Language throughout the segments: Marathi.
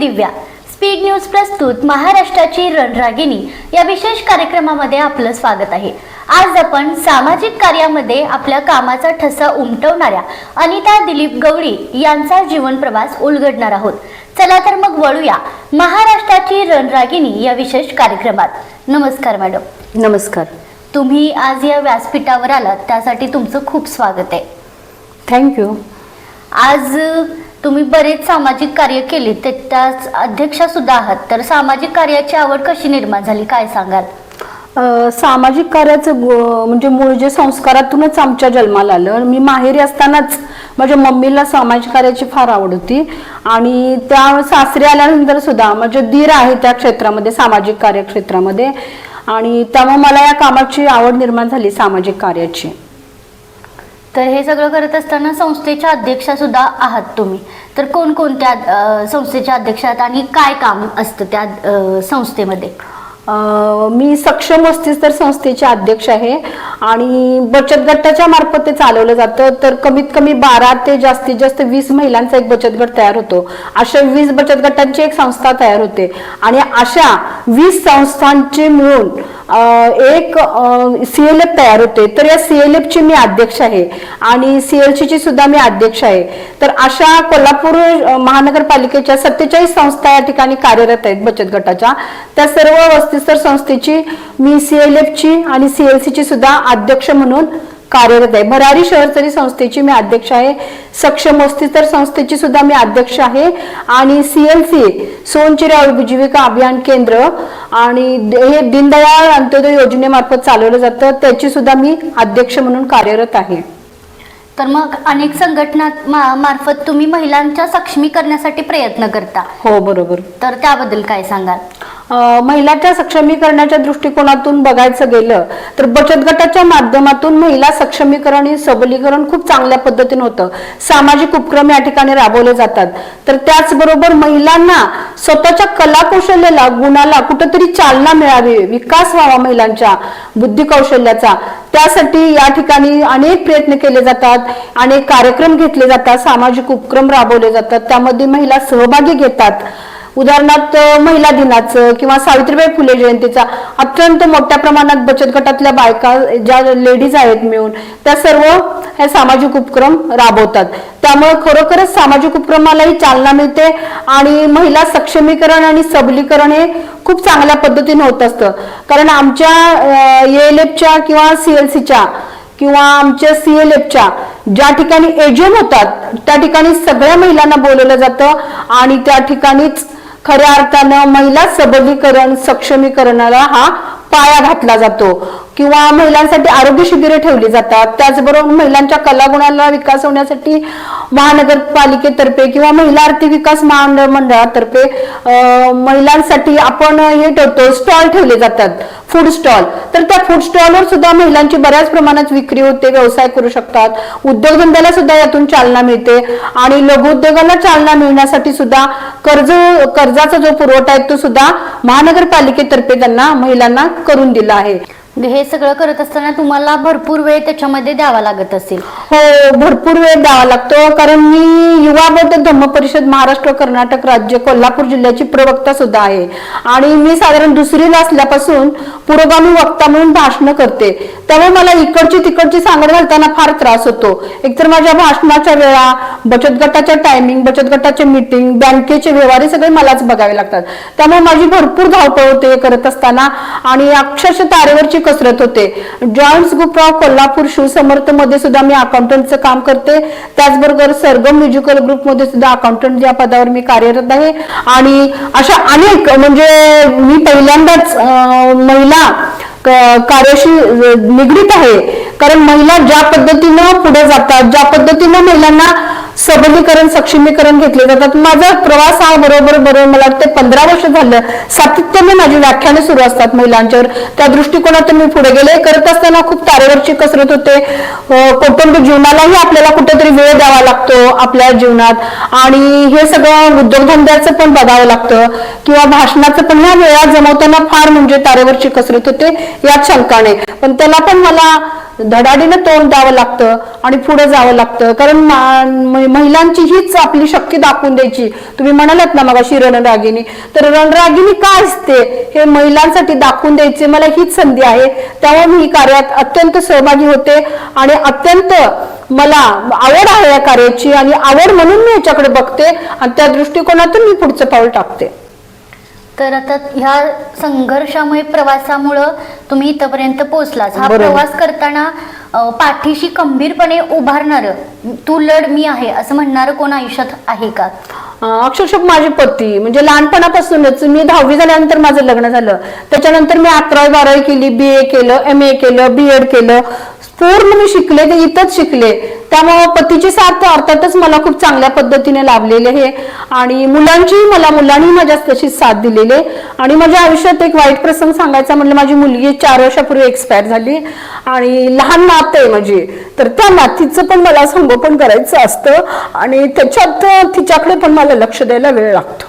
दिव्या. स्पीड न्यूज प्रस्तुत महाराष्ट्राची रणरागिणी. या विशेष कार्यक्रमामध्ये आपलं स्वागत आहे. आज आपण सामाजिक कार्यामध्ये आपल्या कामाचा ठसा उमटवणाऱ्या अनिता दिलीप गवळी यांचा जीवन प्रवास उलगडणार आहोत. चला तर मग वळूया महाराष्ट्राची रणरागिणी या विशेष कार्यक्रमात. नमस्कार मॅडम. नमस्कार. तुम्ही आज या व्यासपीठावर आलात त्यासाठी तुमचं खूप स्वागत आहे. थँक्यू. आज तुम्ही बरेच सामाजिक कार्य केले ते त्याच अध्यक्षा सुद्धा आहात. तर सामाजिक कार्याची आवड कशी निर्माण झाली? काय सांगाल? अ, सामाजिक कार्याचं गो- म्हणजे मूळ जे संस्कारातूनच आमच्या जन्माला आलं. मी माहेरी असतानाच माझ्या मम्मीला सामाजिक कार्याची फार आवड होती. आणि त्या सासरी आल्यानंतर सुद्धा माझे धीर आहे त्या क्षेत्रामध्ये सामाजिक कार्य क्षेत्रामध्ये आणि त्यामुळे मला या कामाची आवड निर्माण झाली सामाजिक कार्याची. तर हे सगळं करत असताना संस्थेच्या अध्यक्षा सुद्धा आहात तुम्ही. तर कोणकोणत्या संस्थेच्या अध्यक्ष आहात आणि काय काम असतं त्या संस्थेमध्ये? मी सक्षम वस्तीस तर संस्थेचे अध्यक्ष आहे आणि बचत गटाच्या मार्फत ते चालवलं जातं. तर कमीत कमी बारा ते जास्तीत जास्त वीस महिलांचा एक बचत गट तयार होतो. अशा वीस बचत गटांची एक संस्था तयार होते. आणि अशा वीस संस्थांचे मिळून एक सी एल एफ तयार होते. तर या सी एल एफची मी अध्यक्ष आहे आणि सी एल ची सुद्धा मी अध्यक्ष आहे. तर अशा कोल्हापूर महानगरपालिकेच्या सत्तेचाळीस संस्था या ठिकाणी कार्यरत आहेत बचत गटाच्या. त्या सर्व वस्तीस्तर संस्थेची मी सी एल एफची आणि सी एल ची सुद्धा अध्यक्ष म्हणून कार्यरत आहे. भरारी शहरचरी संस्थेची मी अध्यक्ष आहे. सक्षम वस्तीस्तर संस्थेची सुद्धा मी अध्यक्ष आहे. आणि सी एल सी सोनचिरे उपजीविका अभियान केंद्र आणि हे दीनदयाळ अंत्योदय योजनेमार्फत चालवलं जातं. त्याची सुद्धा मी अध्यक्ष म्हणून कार्यरत आहे. तर मग अनेक संघटना मा- मार्फत तुम्ही महिलांच्या सक्षमीकरणासाठी प्रयत्न करता. हो बरोबर. तर त्याबद्दल काय सांगाल? महिलाच्या सक्षमीकरणाच्या दृष्टिकोनातून बघायचं गेलं तर बचत गटाच्या माध्यमातून महिला सक्षमीकरण आणि सबलीकरण खूप चांगल्या पद्धतीने होतं. सामाजिक उपक्रम या ठिकाणी राबवले जातात. तर त्याचबरोबर महिलांना स्वतःच्या कलाकौशल्याला गुणाला कुठंतरी चालना मिळावी विकास व्हावा महिलांच्या बुद्धी कौशल्याचा. त्यासाठी या ठिकाणी अनेक प्रयत्न केले जातात अनेक कार्यक्रम घेतले जातात सामाजिक उपक्रम राबवले जातात. त्यामध्ये महिला सहभागी घेतात. उदाहरणार्थ महिला दिनाचं किंवा सावित्रीबाई फुले जयंतीचा अत्यंत मोठ्या प्रमाणात बचत गटातल्या बायका ज्या लेडीज आहेत मिळून त्या सर्व हे सामाजिक उपक्रम राबवतात. त्यामुळे खरोखरच सामाजिक उपक्रमालाही चालना मिळते आणि महिला सक्षमीकरण आणि सबलीकरण हे खूप चांगल्या पद्धतीने होत असतं. कारण आमच्या एल एफच्या किंवा सी एल सीच्या किंवा आमच्या सी एल एफच्या ज्या ठिकाणी एजंट होतात त्या ठिकाणी सगळ्या महिलांना बोलवलं जातं आणि त्या ठिकाणीच खऱ्या अर्थानं महिला सबलीकरण सक्षमीकरणाला हा पाया घातला जातो. किंवा महिलांसाठी आरोग्य शिबिरे ठेवली जातात. त्याचबरोबर महिलांच्या कलागुणाला विकास होण्यासाठी महानगरपालिकेतर्फे किंवा महिला आर्थिक विकास महामंडळातर्फे महिलांसाठी आपण हे ठेवतो स्टॉल ठेवले जातात. Food stall. तर त्या फूड स्टॉलवर सुद्धा महिलांची बऱ्याच प्रमाणात विक्री होते व्यवसाय करू शकतात. उद्योगधंद्याला सुद्धा यातून चालना मिळते आणि लघुउद्योगाला चालना मिळण्यासाठी सुद्धा कर्ज कर्जाचा जो पुरवठा आहे तो सुद्धा महानगरपालिकेतर्फे त्यांना महिलांना करून दिला आहे. म्हणजे हे सगळं करत असताना तुम्हाला भरपूर वेळ त्याच्यामध्ये द्यावा लागत असेल. हो भरपूर वेळ द्यावा लागतो. कारण मी युवा बौद्ध धम्म परिषद महाराष्ट्र कर्नाटक राज्य कोल्हापूर जिल्ह्याची प्रवक्ता सुद्धा आहे. आणि मी साधारण दुसरीला असल्यापासून पुरोगामी वक्ता म्हणून भाषणं करते. त्यामुळे मला इकडची तिकडची सांगड घालताना फार त्रास होतो. एकतर माझ्या भाषणाच्या वेळा बचत गटाच्या टायमिंग बचत गटाचे मीटिंग बँकेचे व्यवहार हे सगळे मलाच बघावे लागतात. त्यामुळे माझी भरपूर धावपळ होते हे करत असताना. आणि अक्षरशः तारेवरची कसरत होते. जॉन्स ग्रुप ऑफ कोल्हापूर शिवसमर्थमध्ये सुद्धा मी अकाउंटंटचं काम करते. त्याचबरोबर सरगम म्युझिकल ग्रुपमध्ये सुद्धा अकाउंटंट या पदावर मी कार्यरत आहे. आणि अशा अनेक म्हणजे मी पहिल्यांदाच महिला कार्याशी निगडीत आहे. कारण महिला ज्या पद्धतीनं पुढे जातात ज्या पद्धतीनं महिलांना सबलीकरण सक्षमीकरण घेतले जातात. माझा प्रवास हा बरोबर बरोबर मला वाटतं पंधरा वर्ष झालं. सातत्याने माझी व्याख्याने सुरू असतात महिलांच्यावर. त्या दृष्टिकोनातून मी पुढे गेले. करत असताना खूप तारेवरची कसरत होते. कौटुंबिक जीवनालाही आपल्याला कुठेतरी वेळ द्यावा लागतो आपल्या जीवनात. आणि हे सगळं उद्योगधंद्याचं पण बघावं लागतं. किंवा भाषणाचं पण ह्या वेळा जमवताना फार म्हणजे तारेवरची कसरत होते. यात शंका नाही पण त्याला पण मला धडाडीनं तोंड द्यावं लागतं आणि पुढे जावं लागतं. कारण महिलांची हीच आपली शक्ती दाखवून द्यायची. तुम्ही म्हणालात ना मगाशी रणरागिनी तर रणरागिनी काय असते? हे महिलांसाठी दाखवून द्यायचे मला हीच संधी आहे. त्यामुळे मी कार्यात अत्यंत सहभागी होते आणि अत्यंत मला आवड आहे या कार्याची आणि आवड म्हणून मी याच्याकडे बघते आणि त्या दृष्टिकोनातून मी पुढचं पाऊल टाकते. तर आता ह्या संघर्षामुळे प्रवासामुळं तुम्ही इथपर्यंत पोहोचलाच हा बरोबर. प्रवास करताना अं, पाठीशी खंबीरपणे उभारणार तू लढ मी आहे असं म्हणणारं कोण आयुष्यात आहे का? अं, अक्षरशः माझे पती म्हणजे लहानपणापासूनच मी दहावी झाल्यानंतर माझं लग्न झालं. त्याच्यानंतर मी अकरावी बारावी केली बी ए केलं एम ए केलं बी एड केलं. पूर्ण मी शिकले ते इथंच शिकले. त्यामुळं पतीचे साथ अर्थातच मला खूप चांगल्या पद्धतीने लाभलेले आहे. आणि मुलांचीही मला मुलांनी माझ्या तशीच साथ दिलेली आहे. आणि माझ्या आयुष्यात एक वाईट प्रसंग सांगायचा म्हणजे माझी मुलगी चार वर्षापूर्वी एक्सपायर झाली. आणि लहान नात आहे माझी. तर त्या नातीचं पण मला संगोपन करायचं असतं. आणि त्याच्यात तिच्याकडे पण मला लक्ष द्यायला वेळ लागतो.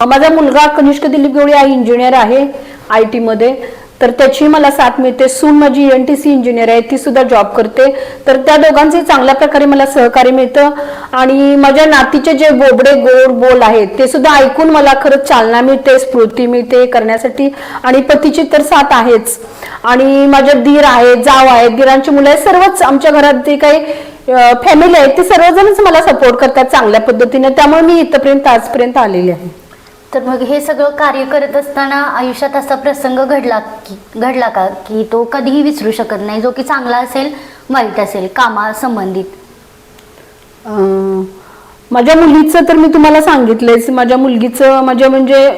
माझा मुलगा कनिष्क दिलीप गवळी हा इंजिनियर आहे आय टीमध्ये तर त्याची मला साथ मिळते. सून माझी एन टी सी इंजिनियर आहे ती सुद्धा जॉब करते. तर त्या दोघांचे चांगल्या प्रकारे मला सहकार्य मिळतं. आणि माझ्या नातीचे जे बोबडे गोड बोल आहेत ते सुद्धा ऐकून मला खरंच चालना मिळते स्फूर्ती मिळते करण्यासाठी. आणि पतीची तर साथ आहेच. आणि माझ्या धीर आहेत जाव आहेत धीरांची मुलं आहेत सर्वच आमच्या घरात जे काही फॅमिली आहेत ते सर्वजणच मला सपोर्ट करतात चांगल्या पद्धतीने. त्यामुळे मी इथपर्यंत आजपर्यंत आलेली आहे. तर मग हे सगळं कार्य करत असताना आयुष्यात असा प्रसंग घडला की घडला का? की तो कधीही विसरू शकत नाही. जो की चांगला असेल वाईट असेल कामासंबंधित. अं, माझ्या मुलीचं तर मी तुम्हाला सांगितलंयच माझ्या मुलगीचं माझ्या म्हणजे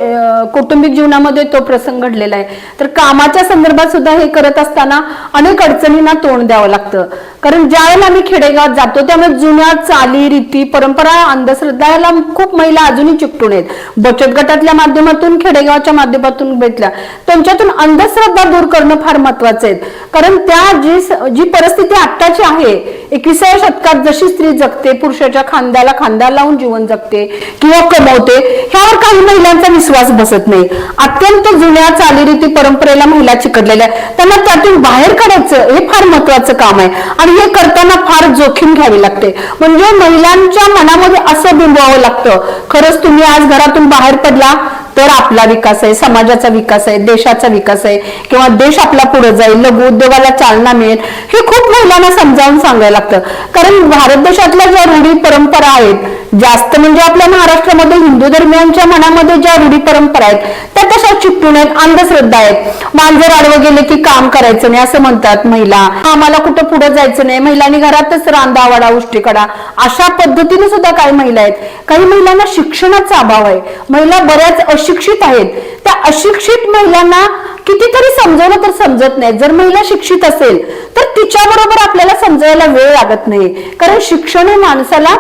कौटुंबिक जीवनामध्ये तो प्रसंग घडलेला आहे. तर कामाच्या संदर्भात सुद्धा हे करत असताना अनेक अडचणींना तोंड द्यावं लागतं. कारण ज्यावेळेला आम्ही खेडेगावात जातो त्यामुळे जुन्या चाली रीती परंपरा अंधश्रद्धाला खूप महिला अजूनही चिकटून आहेत. बचत गटातल्या माध्यमातून खेडेगावच्या माध्यमातून भेटल्या. त्यांच्यातून अंधश्रद्धा दूर करणं फार महत्वाचं आहे. कारण त्या जी जी परिस्थिती आत्ताची आहे एकविसाव्या शतकात जशी स्त्री जगते पुरुषाच्या खांद्याला खांदा लावून जीवन जगते किंवा कमवते ह्यावर काही महिलांचा विश्वास बसत नाही. अत्यंत जुन्या चालीरीती परंपरेला महिला चिकटलेल्या आहेत. त्यांना त्यातून बाहेर काढायचं हे फार महत्वाचं काम आहे. आणि हे करताना फार जोखीम घ्यावी लागते. म्हणजे महिलांच्या मनामध्ये असं बिंबवावं लागतं. खरंच तुम्ही आज घरातून बाहेर पडला तर आपला विकास आहे समाजाचा विकास आहे देशाचा विकास आहे किंवा देश आपला पुढे जाईल लघु उद्योगाला चालना मिळेल हे खूप महिलांना समजावून सांगायला लागतं. कारण भारत देशातल्या ज्या रूढी परंपरा आहेत जास्त म्हणजे आपल्या महाराष्ट्रामध्ये हिंदू धर्मियांच्या मनामध्ये ज्या रूढी परंपरा आहेत त्या तशा चिपटून आहेत अंधश्रद्धा आहेत? मांजर आडवं गेले की काम करायचं नाही असं म्हणतात महिला. आम्हाला कुठं पुढे जायचं नाही महिलांनी घरातच रांदा वाडा उष्टी काढा. अशा पद्धतीने सुद्धा काही महिला आहेत. काही महिलांना शिक्षणाचा अभाव आहे. महिला बऱ्याच अशिक्षित आहेत. त्या अशिक्षित महिलांना कितीतरी समजवलं तर समजत नाही. जर महिला शिक्षित असेल तर तिच्याबरोबर आपल्याला समजायला वेळ लागत नाही. कारण शिक्षण हे माणसाला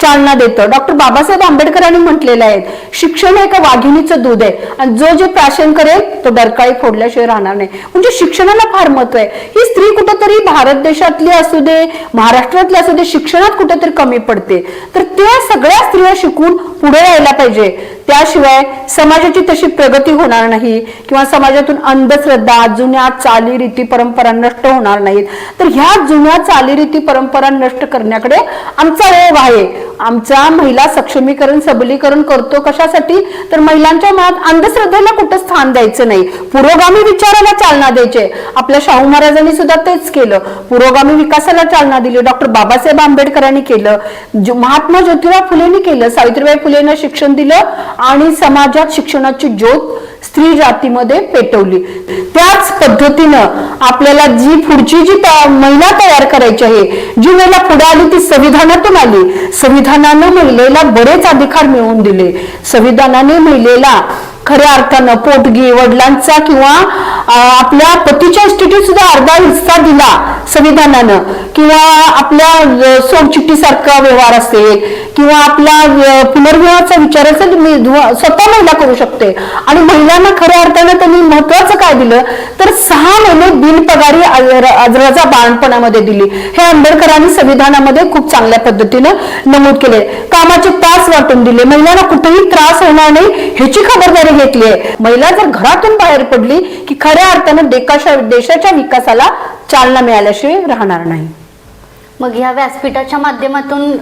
चालना देतं. डॉक्टर बाबासाहेब आंबेडकरांनी म्हटलेलं आहे शिक्षण हे एका वाघिणीचं दूध आहे. आणि जो जे प्राशन करेल तो डरकाळी फोडल्याशिवाय राहणार नाही. म्हणजे शिक्षणाला फार महत्त्व आहे. ही स्त्री कुठंतरी भारत देशातली असू दे महाराष्ट्रातली असू दे शिक्षणात कुठेतरी कमी पडते. तर त्या सगळ्या स्त्रिया शिकून पुढे यायला पाहिजे. त्याशिवाय समाजाची तशी प्रगती होणार नाही किंवा समाजातून अंधश्रद्धा जुन्या चालीरीती परंपरा नष्ट होणार नाहीत. तर ह्या जुन्या चालीरीती परंपरा नष्ट करण्याकडे आमचा ओघ आहे. आमचा महिला सक्षमीकरण सबलीकरण करतो कशासाठी? तर महिलांच्या मनात अंधश्रद्धेला कुठं स्थान द्यायचं नाही. पुरोगामी विचाराला चालना द्यायचे. आपल्या शाहू महाराजांनी सुद्धा तेच केलं. पुरोगामी विकासाला चालना दिली. डॉक्टर बाबासाहेब आंबेडकरांनी केलं. महात्मा ज्योतिबा फुलेंनी केलं. सावित्रीबाई फुलेंना शिक्षण दिलं. आणि समाजात शिक्षणाची ज्योत स्त्री जातीमध्ये पेटवली. त्याच पद्धतीनं आपल्याला जी पुढची जी महिला तयार करायची आहे जी महिला पुढे आली ती संविधानातून आली. संविधानानं महिलेला बरेच अधिकार मिळवून दिले. संविधानाने महिलेला खऱ्या अर्थानं पोटगी वडिलांचा किंवा आपल्या पतीच्या इस्टेटीत सुद्धा अर्धा हिस्सा दिला संविधानानं. किंवा आपल्या सोडचिठ्ठीसारखा व्यवहार असेल किंवा आपला पुनर्विवाहाचा विचार असेल मी स्वतः महिला करू शकते. आणि महिलांना खऱ्या अर्थानं त्यांनी महत्वाचं काय दिलं? तर सहा महिने बिनपगारी आज- रजा बाळपणामध्ये दिली. हे आंबेडकरांनी संविधानामध्ये खूप चांगल्या पद्धतीनं नमूद केले. कामाचे तास वाटून दिले. महिलांना कुठेही त्रास होणार नाही ह्याची खबरदारी घेतली आहे. महिला जर घरातून बाहेर पडली की खऱ्या अर्थानं देशाच्या विकासाला चालना मिळाल्याशिवाय राहणार नाही. मग ह्या व्यासपीठाच्या माध्यमातून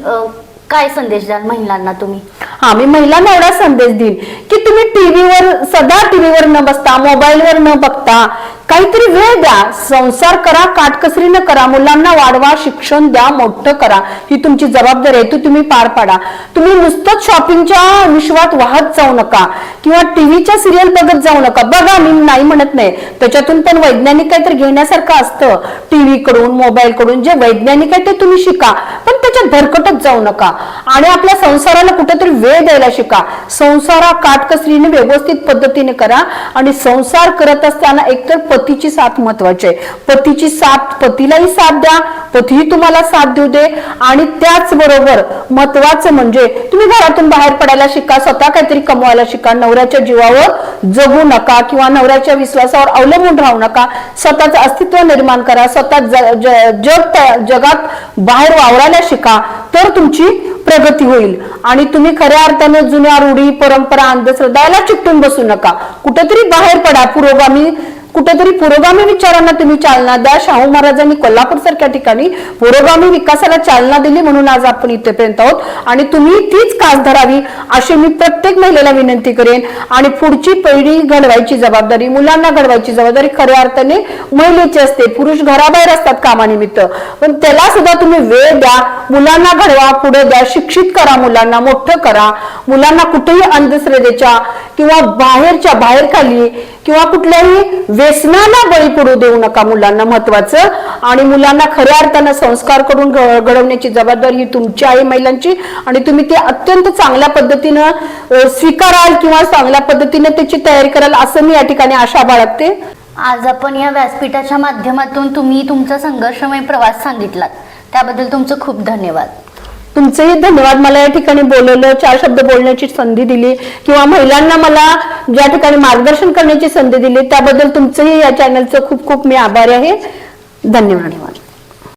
काय संदेश द्याल महिलांना तुम्ही? हा मी महिलांना एवढा संदेश देईन की तुम्ही टीव्हीवर सदा टीव्हीवर न बसता मोबाईलवर न बघता काहीतरी वेळ द्या. संसार करा काटकसरीनं करा. मुलांना वाढवा शिक्षण द्या मोठं करा. ही तुमची जबाबदारी आहे. ती तुम्ही पार पाडा. तुम्ही नुसतंच शॉपिंगच्या विश्वात वाहत जाऊ नका. किंवा टीव्हीच्या सिरियल बघत जाऊ नका. बघा मी नाही म्हणत नाही. त्याच्यातून पण वैज्ञानिक काहीतरी घेण्यासारखं असतं. टीव्ही कडून मोबाईल कडून जे वैज्ञानिक आहे ते तुम्ही शिका. पण त्याच्यात भरकटत जाऊ नका. आणि आपल्या संसाराला कुठेतरी वेळ द्यायला शिका. संसारा काटकसरीने व्यवस्थित पद्धतीने करा. आणि संसार करत असताना एकतर पतीची साथ महत्वाची आहे. पतीची साथ पतीलाही साथ द्या पतीही तुम्हाला साथ देऊ दे. आणि त्याचबरोबर महत्वाचं म्हणजे तुम्ही घरातून बाहेर पडायला शिका स्वतः काहीतरी कमवायला शिका नवऱ्याच्या जीवावर जगू नका किंवा नवऱ्याच्या विश्वासावर अवलंबून राहू नका. स्वतःचं अस्तित्व निर्माण करा स्वतः जग त्या- जगात बाहेर वावरायला शिका तर तुमची प्रगती होईल. आणि तुम्ही खऱ्या अर्थाने जुन्या रूढी परंपरा अंधश्रद्धाला चिकटून बसू नका. कुठेतरी बाहेर पडा. पुरोगामी कुठेतरी पुरोगामी विचारांना तुम्ही चालना द्या. शाहू महाराजांनी कोल्हापूर सारख्या ठिकाणी पुरोगामी विकासाला चालना दिली म्हणून आज आपण इथेपर्यंत आहोत. आणि तुम्ही तीच कास धरावी अशी मी प्रत्येक महिलेला विनंती करेन. आणि पुढची पिढी घडवायची जबाबदारी मुलांना घडवायची जबाबदारी खऱ्या अर्थाने महिलेची असते. पुरुष घराबाहेर असतात कामानिमित्त. पण त्याला सुद्धा तुम्ही वेळ द्या. मुलांना घडवा पुढे द्या. शिक्षित करा मुलांना मोठं करा. मुलांना कुठेही अंधश्रद्धेच्या किंवा बाहेरच्या बाहेर खाली किंवा कुठल्याही व्यसनाला बळी पडू देऊ नका मुलांना महत्वाचं. आणि मुलांना खऱ्या अर्थानं संस्कार करून घडवण्याची जबाबदारी ही तुमची आहे महिलांची. आणि तुम्ही ते अत्यंत चांगल्या पद्धतीनं स्वीकाराल किंवा चांगल्या पद्धतीने त्याची तयारी कराल असं मी या ठिकाणी आशा बाळगते. आज आपण या व्यासपीठाच्या माध्यमातून तुम्ही तुमचा संघर्षमय प्रवास सांगितलात. त्याबद्दल तुमचं खूप धन्यवाद. तुमचेही धन्यवाद. मला या ठिकाणी बोलवलं चार शब्द बोलण्याची संधी दिली किंवा महिलांना मला ज्या ठिकाणी मार्गदर्शन करण्याची संधी दिली त्याबद्दल तुमचंही या चॅनलचं खूप खूप मी आभारी आहे. धन्यवाद.